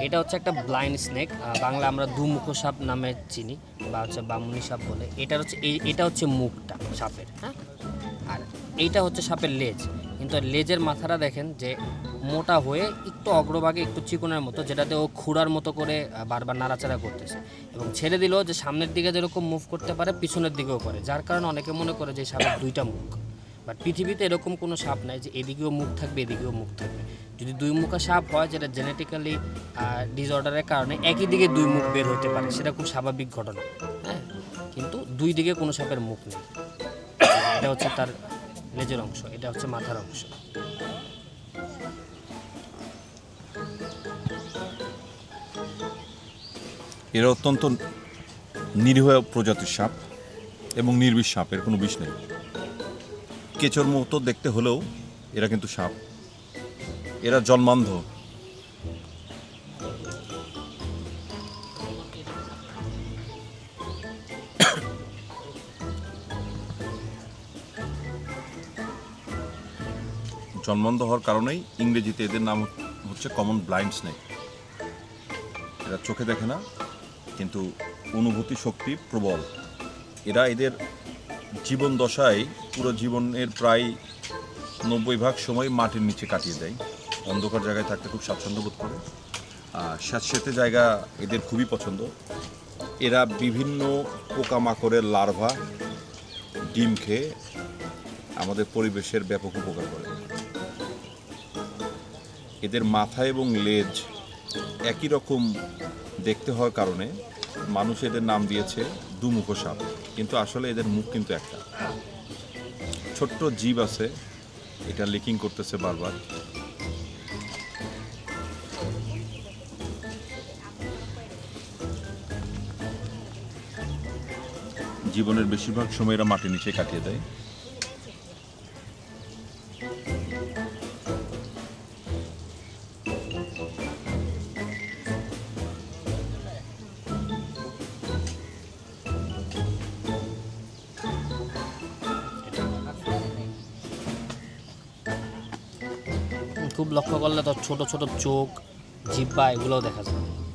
এটা হচ্ছে একটা ব্লাইন্ড স্নেক বাংলা আমরা দুমুখ সাপ নামে চিনি, বা হচ্ছে বামুনি সাপ বলে। এটা হচ্ছে এটা হচ্ছে মুখটা, সাপের হ্যাঁ? আর এইটা হচ্ছে সাপের লেজ। কিন্তু লেজের মাথাটা দেখেন যে মোটা হয়ে একটু অগ্রভাগে একটু চিকনের মতো, যেটাতে ও খুঁড়ার মতো করে বারবার নাড়াচাড়া করতেছে। এবং ছেড়ে দিলেও যে সামনের দিকে যেরকম মুভ করতে পারে, পিছনের দিকেও করে। যার কারণে অনেকে মনে করে যে সাপের দুইটা মুখ। বাট পৃথিবীতে এরকম কোনো সাপ নাই যে এদিকেও মুখ থাকবে, এদিকেও মুখ থাকবে। যদি দুই মুখা সাপ হয় যেটা জেনেটিক্যালি ডিসঅর্ডারের কারণে, একই দিকে দুই মুখ বের হতে পারে, সেটা খুব স্বাভাবিক ঘটনা হ্যাঁ? কিন্তু দুই দিকে কোনো সাপের মুখ নেই। এটা হচ্ছে তার লেজের অংশ, এটা হচ্ছে মাথার অংশ। এরা অত্যন্ত নিরীহ প্রজাতির সাপ এবং নির্বিষ সাপ এর কোনো বিষ নেই। কেচোর মতো দেখতে হলেও এরা কিন্তু সাপ। এরা জন্মান্ধ জন্মান্ধ হওয়ার কারণেই ইংরেজিতে এদের নাম হচ্ছে কমন ব্লাইন্ড স্নেক এরা চোখে দেখে না, কিন্তু অনুভূতি শক্তি প্রবল। এরা এদের জীবন দশায় পুরো জীবনের প্রায় নব্বই ভাগ সময় মাটির নিচে কাটিয়ে দেয়। অন্ধকার জায়গায় থাকতে খুব স্বাচ্ছন্দ্য বোধ করে। আর স্যাঁতস্যাঁতে জায়গা এদের খুবই পছন্দ। এরা বিভিন্ন পোকামাকড়ের লার্ভা ডিম খেয়ে আমাদের পরিবেশের ব্যাপক উপকার করে। এদের মাথা এবং লেজ একই রকম দেখতে হওয়ার কারণে মানুষ এদের নাম দিয়েছে দুমুখ সাপ কিন্তু আসলে এদের মুখ কিন্তু একটা। ছোট্ট জীব আছে, এটা লিকিং করতেছে বারবার। জীবনের বেশিরভাগ সময় এরা মাটির নিচে কাটিয়ে দেয়। খুব লক্ষ্য করলে তো ছোট ছোট চোখ জিব্বা এগুলোও দেখা যায়।